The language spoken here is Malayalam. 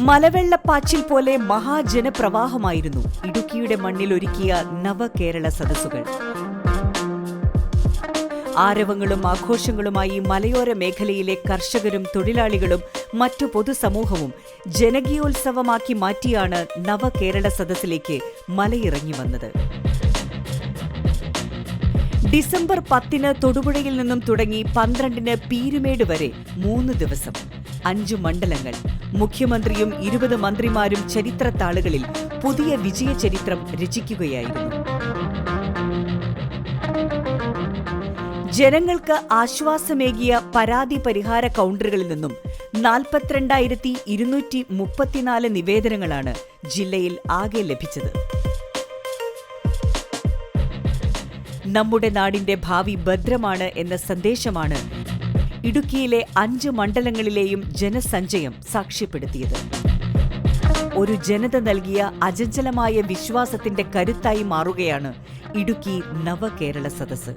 മലവെള്ളപ്പാച്ചിൽ പോലെ മഹാജനപ്രവാഹമായിരുന്നു. ഇടുക്കിയുടെ മണ്ണിൽ ഒരുക്കിയ നവകേരള സദസ്സുകൾ. ആരവങ്ങളും ആഘോഷങ്ങളുമായി മലയോര മേഖലയിലെ കർഷകരും തൊഴിലാളികളും മറ്റു പൊതുസമൂഹവും ജനകീയോത്സവമാക്കി മാറ്റിയാണ് നവകേരള സദസ്സിലേക്ക് മലയിറങ്ങി വന്നത്. ഡിസംബർ പത്തിന് തൊടുപുഴയിൽ നിന്നും തുടങ്ങി പന്ത്രണ്ടിന് പീരുമേട് വരെ മൂന്ന് ദിവസം. അഞ്ചു മണ്ഡലങ്ങൾ. മുഖ്യമന്ത്രിയും ഇരുപത് മന്ത്രിമാരും ചരിത്രത്താളുകളിൽ പുതിയ വിജയ ചരിത്രം രചിക്കുകയായിരുന്നു. ജനങ്ങൾക്ക് ആശ്വാസമേകിയ പരാതി പരിഹാര കൗണ്ടറുകളിൽ നിന്നും നാൽപ്പത്തിരണ്ടായിരത്തി ഇരുന്നൂറ്റി മുപ്പത്തിനാല് നിവേദനങ്ങളാണ് ജില്ലയിൽ ആകെ ലഭിച്ചത്. നമ്മുടെ നാടിന്റെ ഭാവി ഭദ്രമാണ് എന്ന സന്ദേശമാണ് ഇടുക്കിയിലെ അഞ്ച് മണ്ഡലങ്ങളിലെയും ജനസഞ്ചയം സാക്ഷ്യപ്പെടുത്തിയത്. ഒരു ജനത നൽകിയ അജഞ്ചലമായ വിശ്വാസത്തിന്റെ കരുത്തായി മാറുകയാണ് ഇടുക്കി നവകേരള സദസ്സ്.